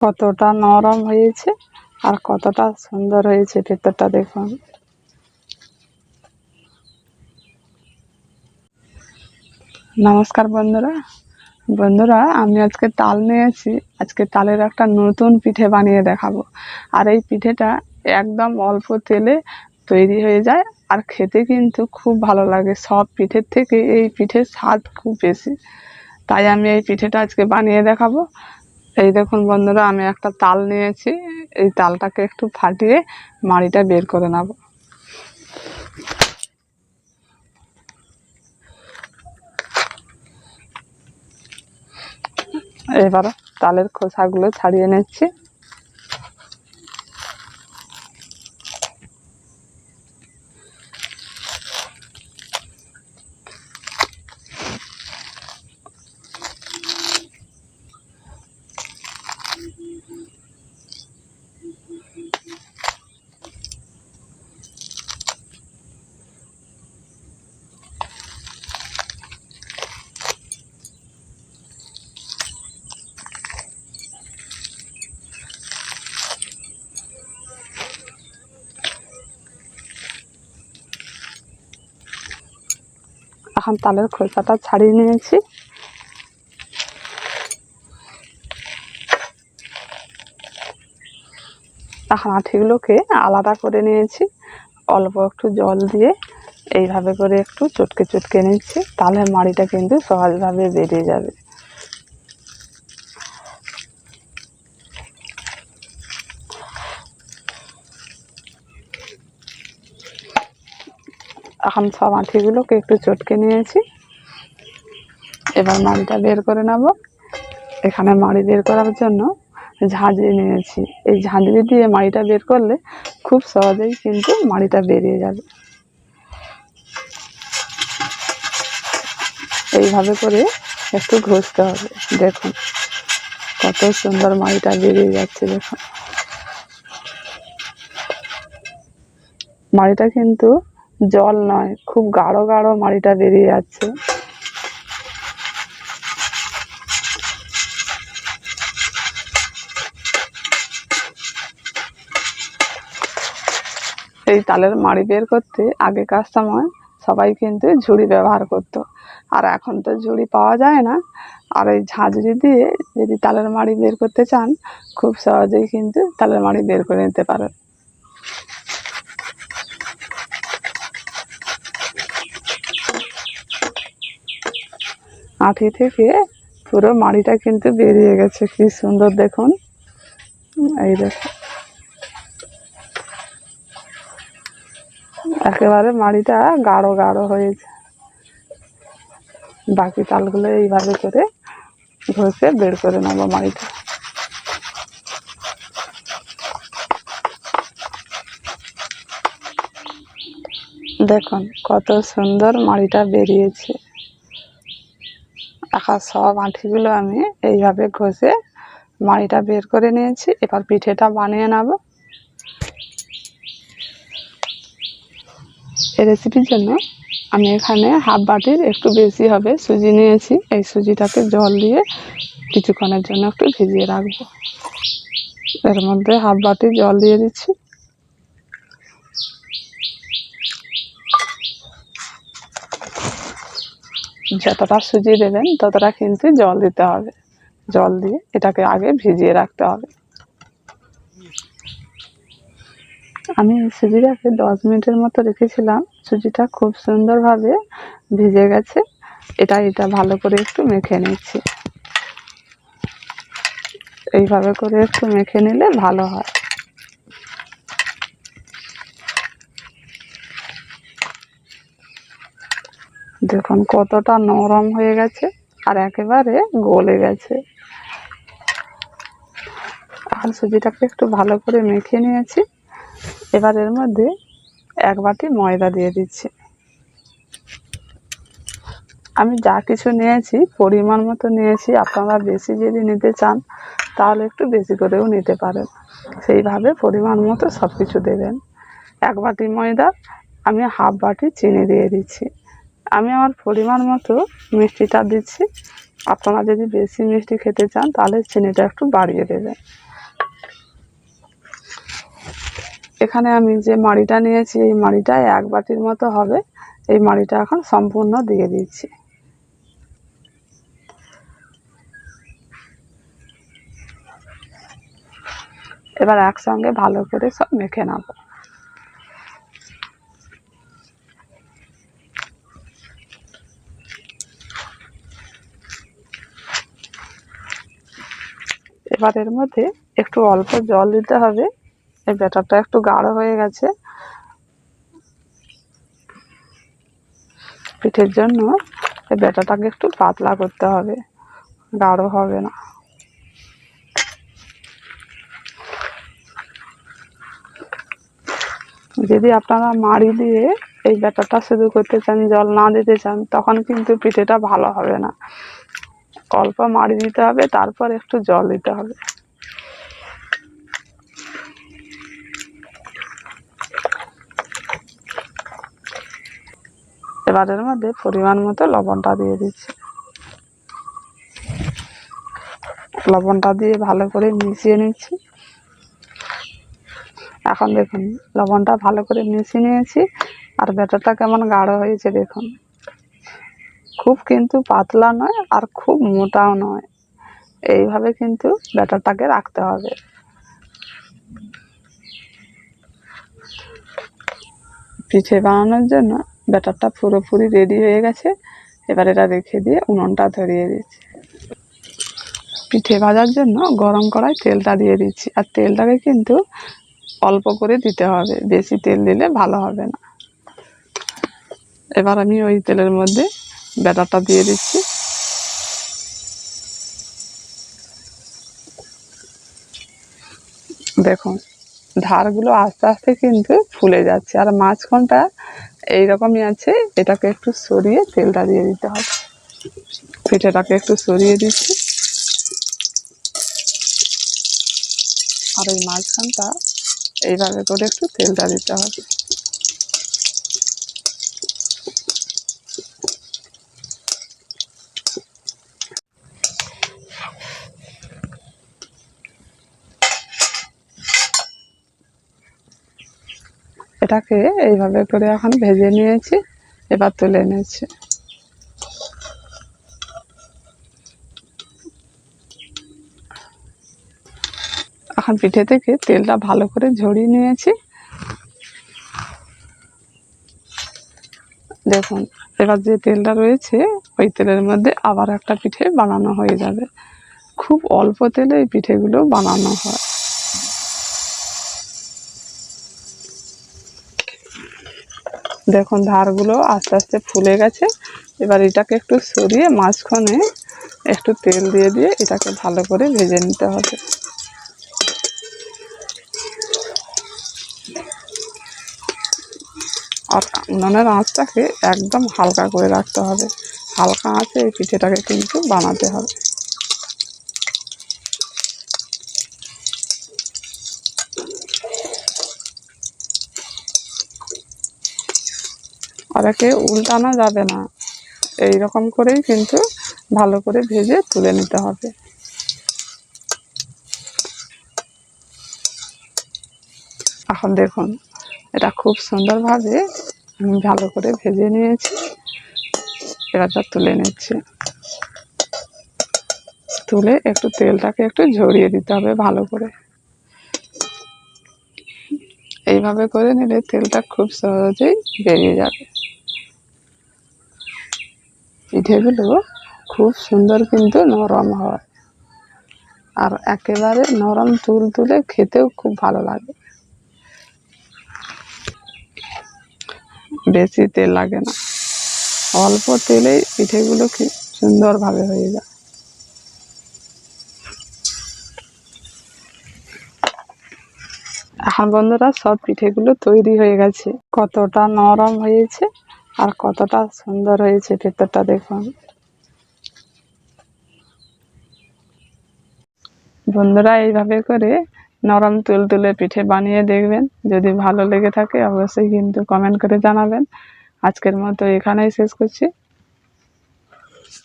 কতটা নরম হয়েছে আর কতটা সুন্দর হয়েছে ভেতরটা দেখুন। নমস্কার বন্ধুরা। বন্ধুরা, আমি আজকে তাল নিয়েছি আজকে তালের একটা নতুন পিঠে বানিয়ে দেখাবো। আর এই পিঠেটা একদম অল্প তেলে তৈরি হয়ে যায় আর খেতে কিন্তু খুব ভালো লাগে। সব পিঠের থেকে এই পিঠের স্বাদ খুব বেশি। তাই আমি এই পিঠেটা আজকে বানিয়ে দেখাবো। এই দেখুন বন্ধুরা, আমি একটা তাল নিয়েছি। এই তালটাকে একটু ফাটিয়ে মাড়িটা বের করে নেব। এবার তালের খোসাগুলো ছাড়িয়ে নিচ্ছি। এখন তালের খোসাটা ছাড়িয়ে নিয়েছি। এখন আঠিগুলোকে আলাদা করে নিয়েছি। অল্প একটু জল দিয়ে এইভাবে করে একটু চটকে চটকে নিচ্ছি। তাহলে মাড়িটা কিন্তু সহজভাবে বেরিয়ে যাবে। এখন সব আঁঠিগুলোকে একটু চটকে নিয়েছি। এবার মাড়িটা বের করে নেব। এখানে মাড়ি বের করার জন্য ঝাঁঝরি নিয়েছি। এই ঝাঁঝরি দিয়ে মাড়িটা বের করলে খুব সহজেই কিন্তু মাড়িটা বেরিয়ে যাবে। এইভাবে করে একটু ঘষতে হবে। দেখুন, কত সুন্দর মাড়িটা বেরিয়ে যাচ্ছে, দেখুন। মাড়িটা কিন্তু জল নয়, খুব গাঢ় গাঢ় মাড়িটা বেরিয়ে যাচ্ছে। এই তালের মাড়ি বের করতে আগেকার সময় সবাই কিন্তু ঝুড়ি ব্যবহার করত। আর এখন তো ঝুড়ি পাওয়া যায় না। আর এই ঝাঁঝরি দিয়ে যদি তালের মাড়ি বের করতে চান, খুব সহজেই কিন্তু তালের মাড়ি বের করে নিতে পারেন। আঁটি থেকে পুরো মাড়িটা কিন্তু বেরিয়ে গেছে। কি সুন্দর দেখুন। এই দেখুন একেবারে মাড়িটা গাঢ় গাঢ় হয়েছে। বাকি তালগুলো এইভাবে করে ঘষে বের করে নেব মাড়িটা। দেখুন, কত সুন্দর মাড়িটা বেরিয়েছে। এখন সব আঁঠিগুলো আমি এইভাবে ঘষে মাড়িটা বের করে নিয়েছি। এবার পিঠেটা বানিয়ে নেব। এই রেসিপির জন্য আমি এখানে হাফ বাটির একটু বেশি হবে সুজি নিয়েছি। এই সুজিটাকে জল দিয়ে কিছুক্ষণের জন্য একটু ভিজিয়ে রাখব। এর মধ্যে হাফ বাটি জল দিয়ে দিচ্ছি। যতটা সুজি দেবেন, ততটা কিন্তু জল দিতে হবে। জল দিয়ে এটাকে আগে ভিজিয়ে রাখতে হবে। আমি সুজিটাকে দশ মিনিটের মতো রেখেছিলাম। সুজিটা খুব সুন্দরভাবে ভিজে গেছে। এটা এটা ভালো করে একটু মেখে নিচ্ছি। এইভাবে করে একটু মেখে নিলে ভালো হয়। দেখুন, কতটা নরম হয়ে গেছে আর একেবারে গলে গেছে। এখন সুজিটাকে একটু ভালো করে মেখে নিয়েছি। এবার এর মধ্যে এক বাটি ময়দা দিয়ে দিচ্ছি। আমি যা কিছু নিয়েছি, পরিমাণ মতো নিয়েছি, আপনারা বেশি যদি নিতে চান, তাহলে একটু বেশি করেও নিতে পারেন। সেইভাবে পরিমাণ মতো সব কিছু দেবেন। এক বাটি ময়দা, আমি হাফ বাটি চিনি দিয়ে দিচ্ছি। আমি আমার পরিমাণ মতো মিষ্টিটা দিচ্ছি। আপনারা যদি বেশি মিষ্টি খেতে চান, তাহলে চিনিটা একটু বাড়িয়ে দেবেন। এখানে আমি যে মাড়িটা নিয়েছি, এই মাড়িটা এক বাটির মতো হবে। এই মাড়িটা এখন সম্পূর্ণ দিয়ে দিচ্ছি। এবার একসঙ্গে ভালো করে সব মেখে নেব। এবার মধ্যে একটু অল্প জল দিতে হবে। এই ব্যাটারটা একটু গাঢ় হয়ে গেছে। পিঠের জন্য এই ব্যাটারটাকে একটু পাতলা করতে হবে। গাঢ় হবে না। যদি আপনারা মাড়ি দিয়ে এই ব্যাটারটা শুধু করতে চান, জল না দিতে চান, তখন কিন্তু পিঠেটা ভালো হবে না। অল্প মাড়ি দিতে হবে, তারপর একটু জল দিতে হবে। এবার এর মধ্যে পরিমাণ মতো লবণটা দিয়ে দিচ্ছি। লবণটা দিয়ে ভালো করে মিশিয়ে নিচ্ছি। এখন দেখুন, লবণটা ভালো করে মিশিয়ে নিয়েছি, আর ব্যাটারটা কেমন গাঢ় হয়েছে দেখুন। খুব কিন্তু পাতলা নয় আর খুব মোটাও নয়। এইভাবে কিন্তু ব্যাটারটাকে রাখতে হবে। পিঠে বানানোর জন্য ব্যাটারটা পুরোপুরি রেডি হয়ে গেছে। এবার এটা রেখে দিয়ে উনুনটা ধরিয়ে দিচ্ছি। পিঠে ভাজার জন্য গরম কড়াই তেলটা দিয়ে দিচ্ছি। আর তেলটাকে কিন্তু অল্প করে দিতে হবে। বেশি তেল দিলে ভালো হবে না। এবার আমি ওই তেলের মধ্যে ব্যাটারটা দিয়ে দিচ্ছি। দেখুন, ধারগুলো আস্তে আস্তে কিন্তু ফুলে যাচ্ছে আর মাঝখানটা এইরকমই আছে, এটাকে একটু সরিয়ে তেলটা দিয়ে দিতে হবে। পিঠেটাকে একটু সরিয়ে দিচ্ছি। আর এই মাঝখানটা এইভাবে করে একটু তেলটা দিতে হবে। এটাকে এইভাবে করে এখন ভেজে নিয়েছি, এবার তুলে নিয়েছি এখন পিঠে থেকে তেলটা ভালো করে ঝরিয়ে নিয়েছি। দেখুন, এবার যে তেলটা রয়েছে, ওই তেলের মধ্যে আবার একটা পিঠে বানানো হয়ে যাবে। খুব অল্প তেলে এই পিঠেগুলো বানানো হয়। দেখুন, ধারগুলো আস্তে আস্তে ফুলে গেছে। এবার এটাকে একটু সরিয়ে মাঝখানে একটু তেল দিয়ে দিয়ে এটাকে ভালো করে ভেজে নিতে হবে। আর উনানের আঁচটাকে একদম হালকা করে রাখতে হবে। হালকা আঁচে এই পিঠেটাকে কিন্তু বানাতে হবে। একে উল্টানো যাবে না। এই রকম করেই কিন্তু ভালো করে ভেজে তুলে নিতে হবে। এখন দেখুন, এটা খুব সুন্দরভাবে আমি ভালো করে ভেজে নিয়েছি। এবারটা তুলে নিচ্ছি। তুলে একটু তেলটাকে একটু ঝরিয়ে দিতে হবে ভালো করে। এইভাবে করে নিলে তেলটা খুব সহজেই বেরিয়ে যাবে। পিঠেগুলো খুব সুন্দর কিন্তু নরম হয়। আর একেবারে নরম তুল তুলে খেতেও খুব ভালো লাগে। বেশি তেল লাগে না। অল্প তেলেই পিঠেগুলো সুন্দরভাবে হয়ে যায়। এখন বন্ধুরা সব পিঠেগুলো তৈরি হয়ে গেছে। কতটা নরম হয়েছে আর কতটা সুন্দর হয়েছে ভেতরটা দেখুন। বন্ধুরা, এইভাবে করে নরম তুল তুলে পিঠে বানিয়ে দেখবেন। যদি ভালো লেগে থাকে, অবশ্যই কিন্তু কমেন্ট করে জানাবেন। আজকের মতো এখানেই শেষ করছি।